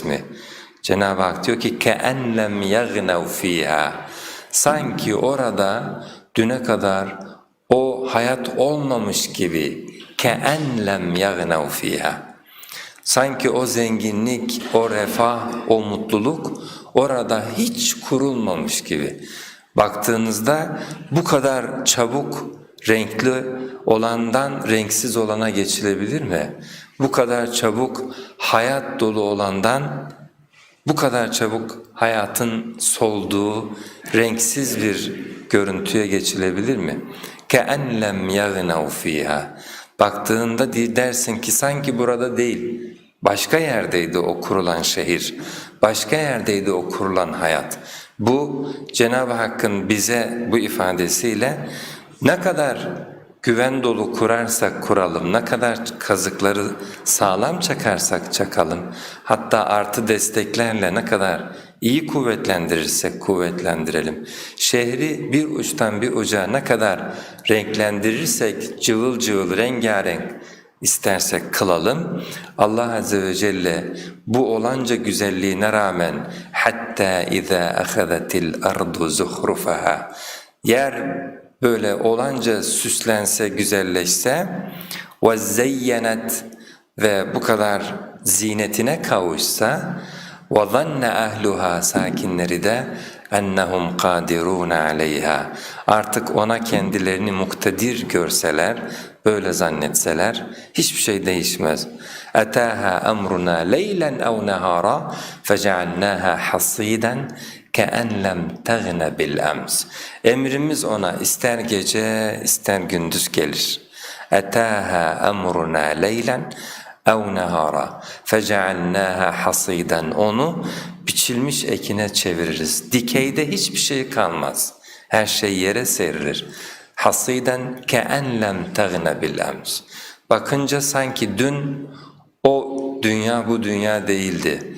ismi. Cenab-ı Hak diyor ki كَاَنْ يَغْنَوْ ف۪يهَا Sanki orada düne kadar o hayat olmamış gibi كَاَنْ يَغْنَوْ ف۪يهَا Sanki o zenginlik, o refah, o mutluluk orada hiç kurulmamış gibi. Baktığınızda bu kadar çabuk renkli olandan renksiz olana geçilebilir mi? Bu kadar çabuk hayat dolu olandan bu kadar çabuk hayatın solduğu renksiz bir görüntüye geçilebilir mi? كَاَنْ لَمْ يَغْنَوْ ف۪يهَا Baktığında dersin ki sanki burada değil, başka yerdeydi o kurulan şehir, başka yerdeydi o kurulan hayat. Bu Cenab-ı Hakk'ın bize bu ifadesiyle ne kadar güven dolu kurarsak kuralım, ne kadar kazıkları sağlam çakarsak çakalım, hatta artı desteklerle ne kadar iyi kuvvetlendirirsek kuvvetlendirelim. Şehri bir uçtan bir uca ne kadar renklendirirsek cıvıl cıvıl rengarenk istersek kılalım. Allah Azze ve Celle bu olanca güzelliğine rağmen hatta iza ahazatil ardu zuhrufaha yer böyle olanca süslense, güzelleşse ve zeyyenet ve bu kadar zinetine kavuşsa ve zanne ahluha sakinleri de ennehum kadirun aleyha artık ona kendilerini muktedir görseler böyle zannetseler hiçbir şey değişmez. ataha emruna leylen ev nehara fecealnaha hasiden كَاَنْ لَمْ تَغْنَ بِالْاَمْسِ Emrimiz ona ister gece ister gündüz gelir. اَتَاهَا اَمْرُنَا لَيْلًا اَوْ نَهَارًا فَجَعَلْنَاهَا حَصِيدًا Onu biçilmiş ekine çeviririz. Dikeyde hiçbir şey kalmaz. Her şey yere serilir. Hasiden كَاَنْ لَمْ تَغْنَ بِالْاَمْسِ Bakınca sanki dün o dünya bu dünya değildi.